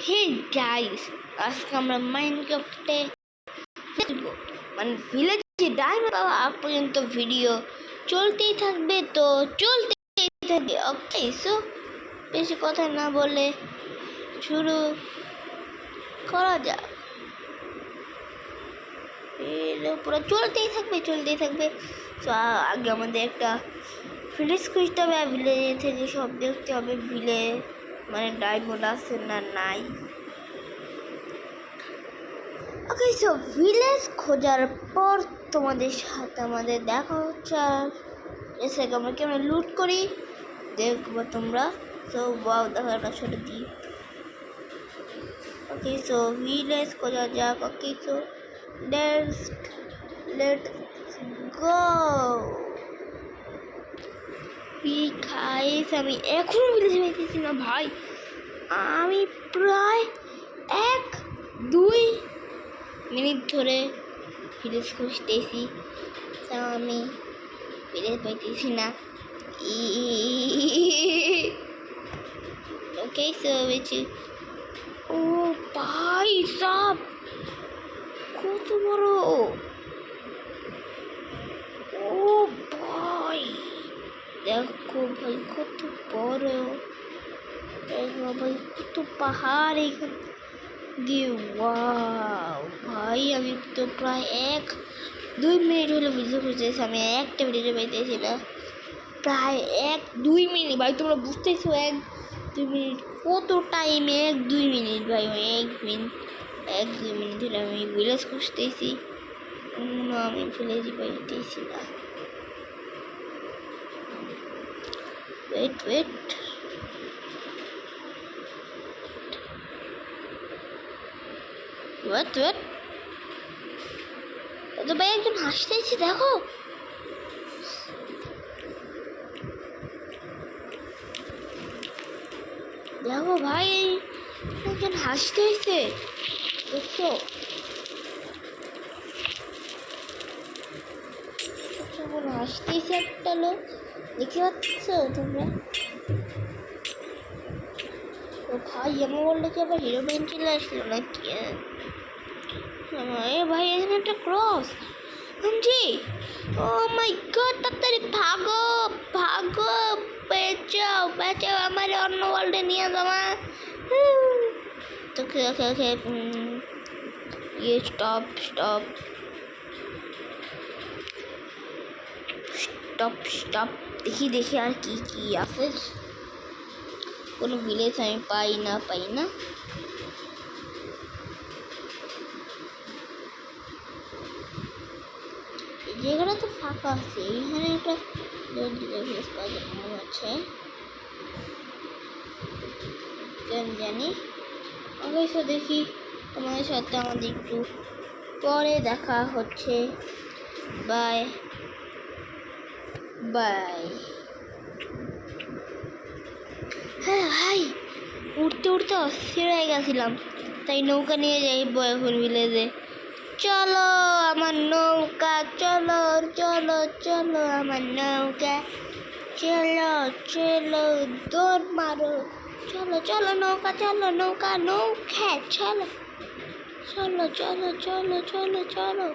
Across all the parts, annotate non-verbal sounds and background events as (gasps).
Hey guys আজকে আমরা মাইনক্রাফটে খেলব মানে ভিলেজে ডায়মন্ড পাওয়া পর্যন্ত ভিডিও চলতেই থাকবে তো চলতেই থাকবে ওকে সো বেশি কথা না বলে শুরু করা যাক পুরো চলতেই থাকবে চলতেই থাকবে তো আগে আমাদের একটা ভিলেজ খুঁজতে হবে আর ভিলেজে থেকে সব দেখতে হবে ভিলে মানে ডায়মন্ড আছে না নাই? ওকে সো ভিলেজ খোঁজার পর তোমাদের সাথে আমাদের দেখা হচ্ছে। আর এসে আমরা কেমন লুট করি? দেখব তোমরা। সো বাও দেখো একটা ছোটো দ্বীপ। ওকে সো ভিলেজ খোঁজা যাক। Okay so let's let go guys আমি এখনও ভিলেজে পাইতেছি না, ভাই। আমি প্রায় এক, দুই মিনিট ধরে ভিলেজ খুঁজতেছি তা আমি ভিলেজ পাইতেছি না। ওকে সো বেশি ও ভাই সাপ কত বড়। ও ভাই, দেখো ভাই, কত বড়। দেখো ভাই কত পাহাড় এখানে দিয়ে ওয়াও ভাই, আমি তো প্রায় এক, দুই মিনিট হলো ভিডিও খুঁজতেছি আমি একটা ভিডিও পাইতেছি না। প্রায় এক, দুই মিনিট, ভাই, তোমরা বুঝতেছো, এক, দুই মিনিট, কত টাইম এক, দুই মিনিট, ভাই এক মিনিট, এক, দুই মিনিট হলে আমি ভিলেজ খুঁজতেছি কোনো আমি ভিলেজই পাইতেছি না। ওয়েট ওয়েট ওয়েট ওয়েট তো ভাই একজন হাসতেছি, দেখো। দেখো ভাই, একজন হাসতেছে, দেখছ? কেমন হাসতেছে একটা লোক, দেখতে পাচ্ছ তোমরা? ও ভাই আমার বললে কি আবার হিরো চলে আসলো নাকি? এ ভাই এখানে একটা ক্রস হামজি ও মাই গড তাড়াতাড়ি ভাগো ভাগো বেচাও বেচাও আমার অন্য ওয়ার্ল্ডে নিয়ে যাওয়া ওকে ওকে ওকে ইয়ে স্টপ স্টপ স্টপ স্টপ দেখি দেখি আর কি কি আছে কোনো ভিলেজ আমি পাই না পাই না জায়গাটা তো ফাঁকা আছে। এইখানে একটা ভিলেজ পাওয়া যাবে মনে হচ্ছে। কেন জানি। অবশ্য দেখি তোমাদের সাথে আমাদের একটু পরে দেখা হচ্ছে। বাই বাই হ্যাঁ ভাই উঠতে উঠতে অস্থির হয়ে গেছিলাম। তাই নৌকা নিয়ে যাই বয়ফুল ভিলেজে চলো আমার নৌকা, চলো চলো চলো আমার নৌকা। চলো চলো, দৌড় মারো। চলো চলো নৌকা চলো নৌকা নৌকা, চলো। চলো চলো চলো চলো চলো।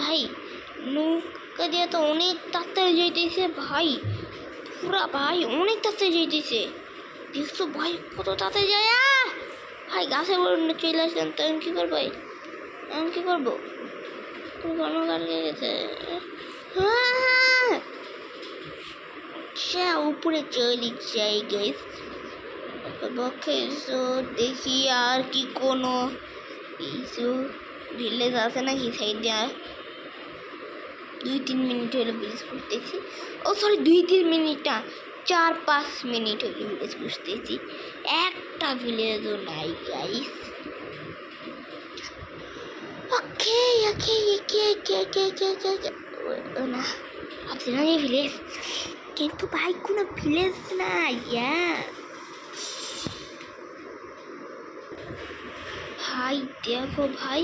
ভাই, নৌকা দিয়ে তো অনেক তাড়াতাড়ি যেতেছে ভাই। পুরা ভাই অনেক তাড়াতাড়ি যেতেছে দেখছ ভাই, কত তাড়াতাড়ি যায় ভাই, গাছের বড় চলে আসলাম তো আমি কী করব আমি কী করব? কাটকে গেছে। আচ্ছা উপরে চলে যাই গেস পক্ষে দেখি আর কি কোনো কিছু ভিলেজ আছে নাকি সাইডে আর। দুই তিন মিনিট হলো ভিলেজ খুঁজতেছি ও সরি দুই তিন মিনিট না, চার পাঁচ মিনিট হলো ভিলেজ খুঁজতেছি একটা ভিলেজও নাই guys okay, okay, okay, okay, okay, okay, okay, okay. না ভাবছিলাম এই ভিলেজ কিন্তু ভাই কোনো ভিলেজ না ইয়া ভাই দেখো ভাই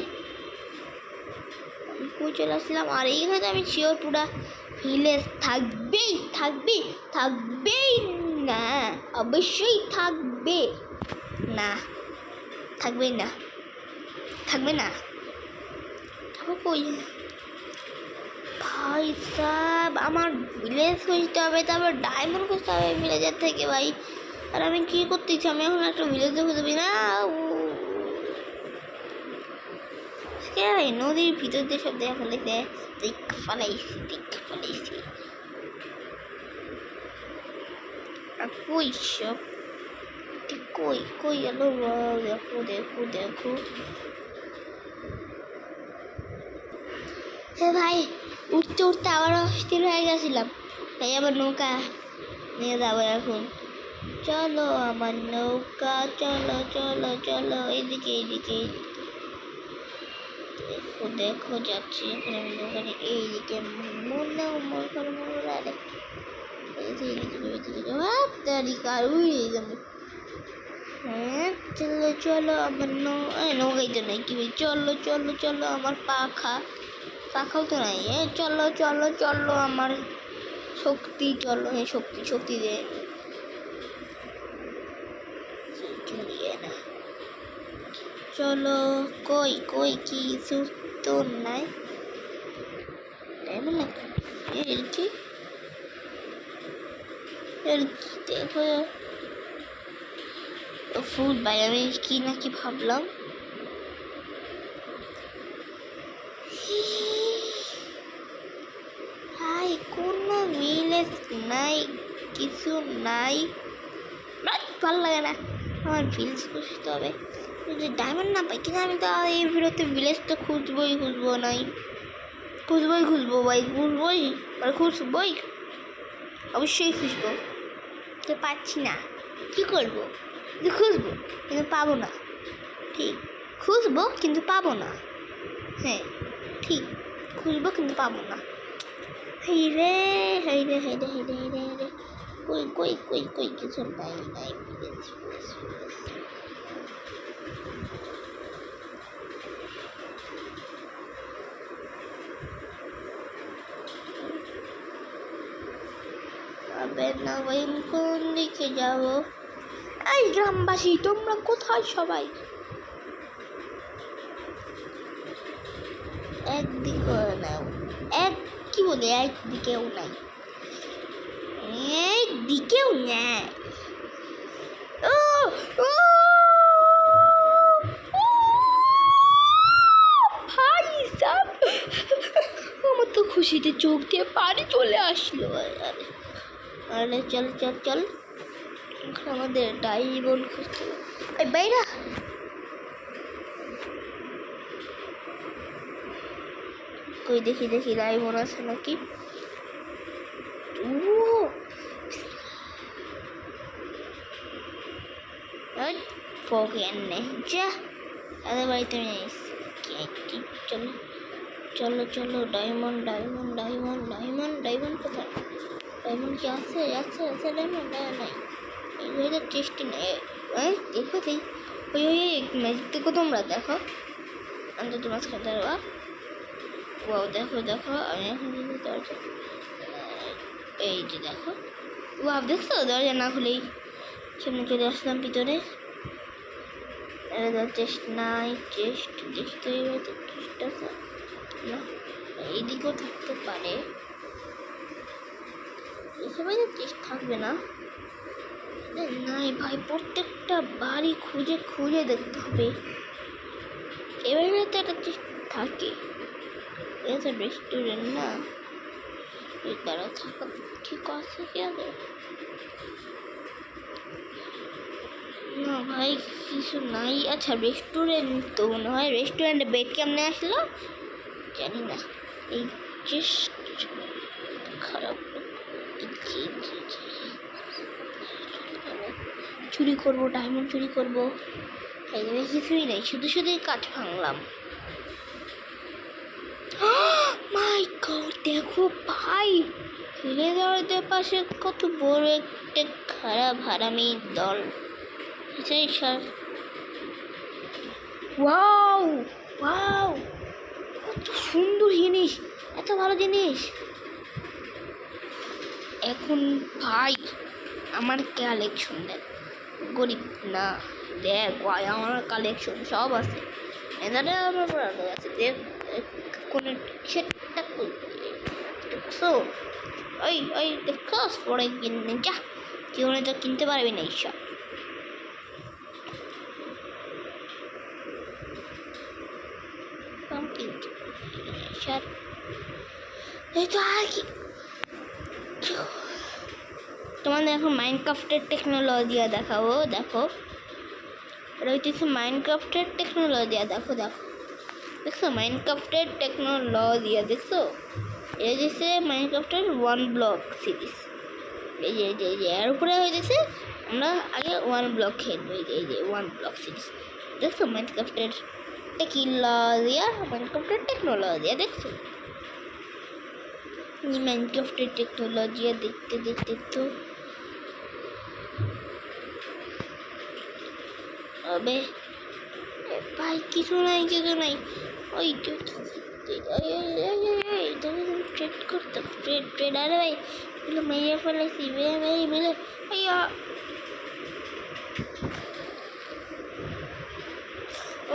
কই চলে আসলাম আর এইখানে তো আমি শিওর পুরা ভিলেজ থাকবেই থাকবে থাকবেই না অবশ্যই থাকবে না থাকবে না থাকবে না থাকব কই ভাই সাব, আমার ভিলেজ খুঁজতে হবে, তারপর ডায়মন্ড খুঁজতে হবে ভিলেজের থেকে ভাই। আর আমি কি করতেছি? আমি এখন একটা ভিলেজে খুঁজে পাই না। ভাই নদীর ভিতর দিয়ে সব দেখা দেখ ফেলাইছি দেখ ফেলাইছি কই সব? কই? কই গেল? দেখো দেখো দেখো। হে ভাই, উঠতে উঠতে আবার অস্থির হয়ে গেছিলাম। তাই আবার নৌকা নিয়ে যাব এখন। চলো আমার নৌকা, চলো চলো চলো, এদিকে এদিকে। দেখো দেখো, যাচ্ছি এখন আমি নৌকা নিয়ে এইদিকে মনে মনে করে? মনে করে এইদিকে হ্যাঁ চলো চলো, আমার নৌ নৌকাই তো নাই, কি চলো চলো চলো, আমার পাখা পাখাও তো নাই। এ, চলো চলো চলো, আমার শক্তি, চলো হ্যাঁ শক্তি শক্তি দে। চলো, কই কই, কিছু তো নাই। কি কি দেখো ফুল ভাই আমি কি না কি ভাবলাম? নাই, কিছু নাই। ভালো লাগে না। আমার ভিলেজ খুঁজতে হবে। যদি ডায়মন্ড না পাই, কিন্তু আমি তো এই ভিডিওতে ভিলেজ তো খুঁজবই, খুঁজবো নাই। খুঁজবই, খুঁজবো ভাই, খুঁজবই মানে খুঁজবই। অবশ্যই খুঁজবো। তো পাচ্ছি না। কি করব? খুঁজবো, কিন্তু পাবো না। ঠিক। খুঁজবো, কিন্তু পাবো না। হ্যাঁ ঠিক। খুঁজবো, কিন্তু পাবো না। হেই রে হেই রে হেই রে হেই রে হেই রে হেই রে। কই কই কই কই, কিছু নাই নাই. তবে না ভাই কোন দিকে যাব? এই গ্রামবাসী, তোমরা কোথায় সবাই? একদিকে নাও, এক কি বলে একদিকেও নাই একদিকেও তো খুশিতে চোখ দিয়ে পানি চলে আসলো আরে চল চল চল আমাদের ডাইবন খুঁজতে হবে। এই বাইরা কই দেখি দেখি ডাইবন আছে নাকি? ও! ওই ফোকেন নে যা তাদের বাড়িতে আমি চলো চলো চলো diamond diamond diamond diamond diamond কোথায়? ডায়মন্ড কি আছে? আছে আছে ডায়মন্ড না, নাই। এইগুলো চেষ্টি নেই। দেখো দেই ওই ওই ম্যাজিক দেখো তোমরা, দেখো। আমি তো মাঝখানে দাঁড়া ও দেখো দেখো, আমি এখন কিন্তু দরজা এই যে দেখো। ও আপ দেখছ? দরজা না খুলেই সামনে চলে আসলাম ভিতরে চেস্ট নাই চেস্ট দেখতে চেস্ট আছে না, এইদিকেও থাকতে পারে। এসবাই তো চেস্ট থাকবে না। নাই ভাই, প্রত্যেকটা বাড়ি খুঁজে খুঁজে দেখতে হবে। এবারে তো একটা চেস্ট থাকে। তো রেস্টুরেন্ট না। দ্বারা থাকা ঠিক আছে কি আগে না ভাই, কিছু নাই। আচ্ছা রেস্টুরেন্ট তো মনে হয় রেস্টুরেন্টে বেড কেমনে আসলো? জানি না। এই জাস্ট খারাপ চুরি করব ডায়মন্ড চুরি করব। এখানে কিছুই নেই, শুধু শুধুই কাঠ ভাঙলাম। (gasps) মাই গড দেখো ভাই ফেলে দেওয়ার পাশে কত বড় একটা খারাপ হারামি দল। সেই স্যার ওয়াও ওয়াও কত সুন্দর জিনিস, এত ভালো জিনিস। এখন ভাই, আমার কালেকশন দেখ। গরিব না, দেখ ভাই, আমার কালেকশন সব আছে। এখানে আমার আছে, দেখ। কোনো সেটা দেখছ ওই ওই দেখছ পরে কিনে যা জীবনে তো কিনতে পারবি না এইসব। এই তো আর কি। তোমাদের এখন মাইনক্রাফটের টেকনোলজি দেখাবো, দেখো। এটা হইতেছে মাইনক্রাফটের টেকনোলজি দেখো দেখো। দেখছ মাইনক্রাফটের টেকনোলজি দেখছ এটা হচ্ছে মাইনক্রাফটের ওয়ান ব্লক সিরিজ এই যে এই যে এই যে এর উপরে হয়েছে আমরা আগে ওয়ান ব্লক খেলব এই যে এই যে ওয়ান ব্লক সিরিজ দেখছ মাইনক্রাফটের টেকনোলজিয়া মাইনক্রাফটের টেকনোলজি দেখছ মাইনক্রাফটের টেকনোলজি দেখতে দেখতে তো আবে এ ভাই কিছু নাই কিছু নাই ওই ট্রেড করতে ট্রেড ট্রেড আরে ভাই, এগুলো মেরে ফেলেছি ভাই মিলে আইয়া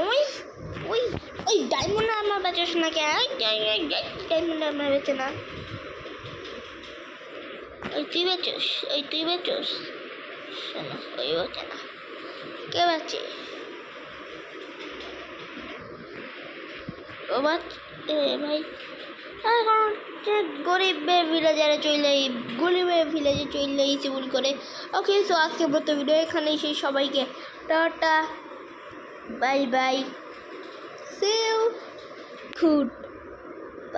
ওই ওই ওই ডায়মন্ড আমার বেচোস না কে ডায়মন্ড আমার বেচে না। ওই তুই বেচোস, ওই তুই বেচোস। শোনো, ওই বেচে না। কে বেচে? এ ভাই। এখন যে গরিব ভিলেজারে চলে গরিবের ভিলেজে চলে এসে ভুল করে। ওকে সো আজকে প্রথম ভিডিও এখানেই সেই সবাইকে টাটা বাই বাই সেও গুড